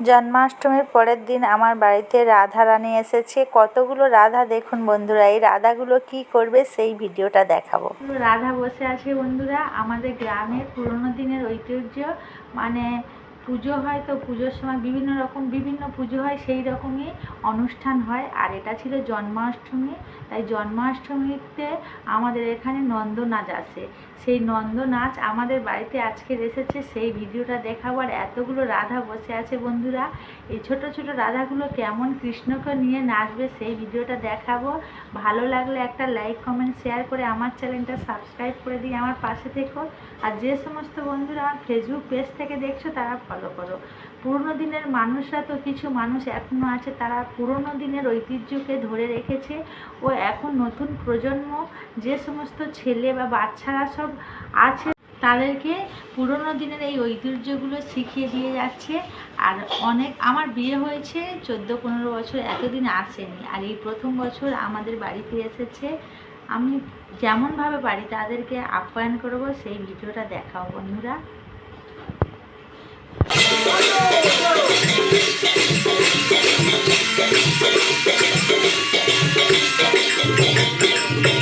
জন্মাষ্টমীর পরের দিন আমার বাড়িতে রাধা রানী এসেছে। কতগুলো রাধা দেখুন বন্ধুরা, এই রাধাগুলো কি করবে সেই ভিডিওটা দেখাবো। রাধা বসে আছে বন্ধুরা, আমাদের গ্রামের পুরনো দিনের ঐতিহ্য মানে পুজো হয় তো পুজোর সময় বিভিন্ন রকম, বিভিন্ন পুজো হয়, সেই রকমই অনুষ্ঠান হয়। আর এটা ছিল জন্মাষ্টমী, তাই জন্মাষ্টমীতে আমাদের এখানে নন্দ নাচ আসে। সেই নন্দ নাচ আমাদের বাড়িতে আজকে এসেছে, সেই ভিডিওটা দেখাবো। আর এতগুলো রাধা বসে আছে বন্ধুরা, এই ছোট ছোট রাধাগুলো কেমন কৃষ্ণকে নিয়ে নাচবে সেই ভিডিওটা দেখাবো। ভালো লাগলে একটা লাইক, কমেন্ট, শেয়ার করে আমার চ্যানেলটা সাবস্ক্রাইব করে দিয়ে আমার পাশে থেকো। আর যে সমস্ত বন্ধুরা আমার ফেসবুক পেজ থেকে দেখছ, তারা ফলো করো। পুরনো দিনের মানুষরা তো কিছু মানুষ এখনও আছে, তারা পুরনো দিনের ঐতিহ্যকে ধরে রেখেছে ও এখন নতুন প্রজন্ম যে সমস্ত ছেলে বা বাচ্চারা সব আছে, তাদেরকে পুরনো দিনের এই ঐতিহ্যগুলো শিখিয়ে দিয়ে যাচ্ছে। আর অনেক, আমার বিয়ে হয়েছে চোদ্দ পনেরো বছর, এতদিন আসেনি। আর এই প্রথম বছর আমাদের বাড়িতে এসেছে। আমি যেমনভাবে পারি তাদেরকে আপ্যায়ন করব, সেই ভিডিওটা দেখাও বন্ধুরা। হ্যাঁ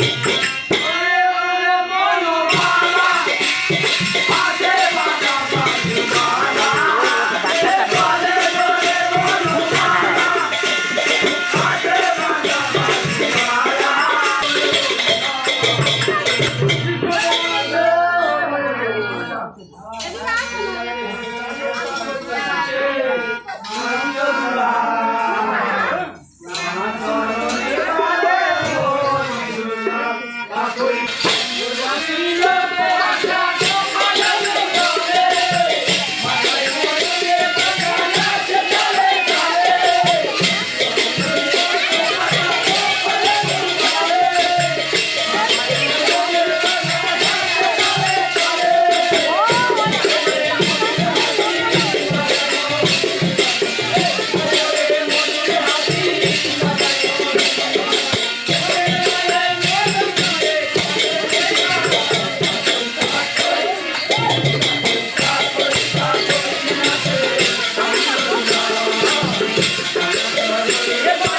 Yeah.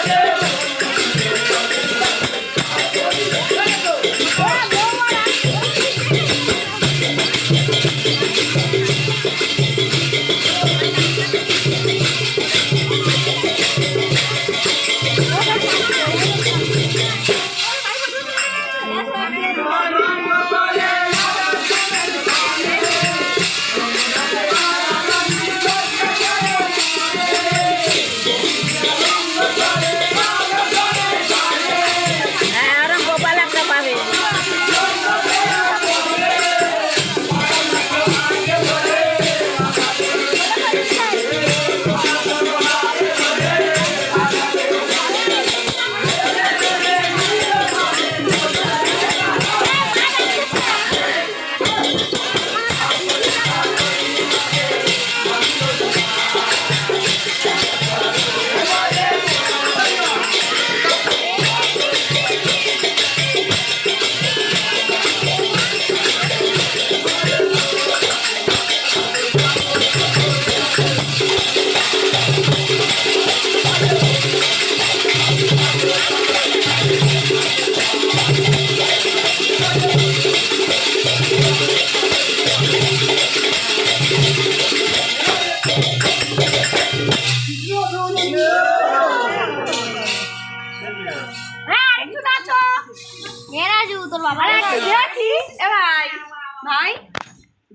ভাই,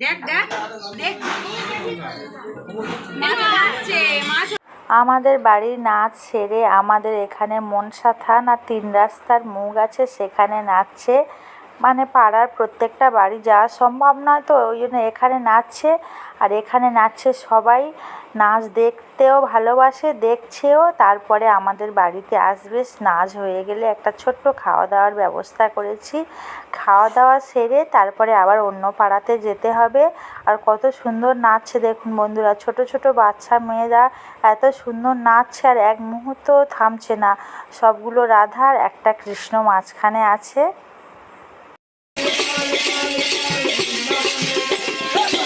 দেখ দেখ দেখ। আমাদের বাড়ির নাচ সেরে আমাদের এখানে মনসা থান আর তিন রাস্তার মুখ আছে, সেখানে নাচছে। মানে পাড়ার প্রত্যেকটা বাড়ি যাওয়া সম্ভব নয় তো, ওই জন্য এখানে নাচছে। আর এখানে নাচছে সবাই। নাচ দেখতেও ভালোবাসে, দেখছেও। তারপরে আমাদের বাড়িতে আসবে। নাচ হয়ে গেলে একটা ছোট্ট খাওয়া দাওয়ার ব্যবস্থা করেছি। খাওয়া দাওয়া সেরে তারপরে আবার অন্য পাড়াতে যেতে হবে। আর কত সুন্দর নাচছে দেখুন বন্ধুরা। ছোট ছোট বাচ্চা মেয়েরা এত সুন্দর নাচছে আর এক মুহূর্ত থামছে না। সবগুলো রাধার, একটা কৃষ্ণ মাঝখানে আছে। あっ!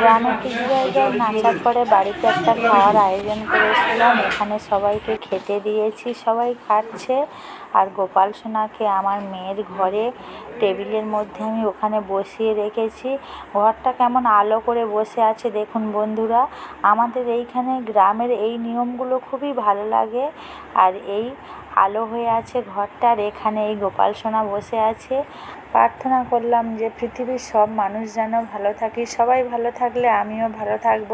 গ্রামে ঠিক জায়গায় নাচার পরে বাড়িতে একটা খাওয়ার আয়োজন করেছিলাম। এখানে সবাইকে খেতে দিয়েছি, সবাই খাচ্ছে। আর গোপাল সোনাকে আমার মেয়ের ঘরে টেবিলের মধ্যে আমি ওখানে বসিয়ে রেখেছি। ঘরটা কেমন আলো করে বসে আছে দেখুন বন্ধুরা। আমাদের এইখানে গ্রামের এই নিয়মগুলো খুবই ভালো লাগে। আর এই আলো হয়ে আছে ঘরটার এখানে এই গোপাল সোনা বসে আছে। প্রার্থনা করলাম যে পৃথিবীর সব মানুষ যেন ভালো থাকে, সবাই ভালো থাকলে আমিও ভালো থাকব।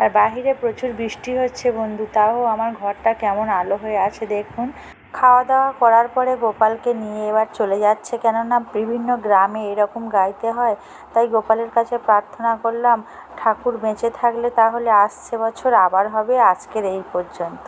আর বাহিরে প্রচুর বৃষ্টি হচ্ছে বন্ধু, তাও আমার ঘরটা কেমন আলো হয়ে আছে দেখুন। খাওয়া দাওয়া করার পরে গোপালকে নিয়ে এবার চলে যাচ্ছে। কেননা বিভিন্ন গ্রামে এরকম গাইতে হয়। তাই গোপালের কাছে প্রার্থনা করলাম, ঠাকুর বেঁচে থাকলে তাহলে আসছে বছর আবার হবে, আজকের এই পর্যন্ত।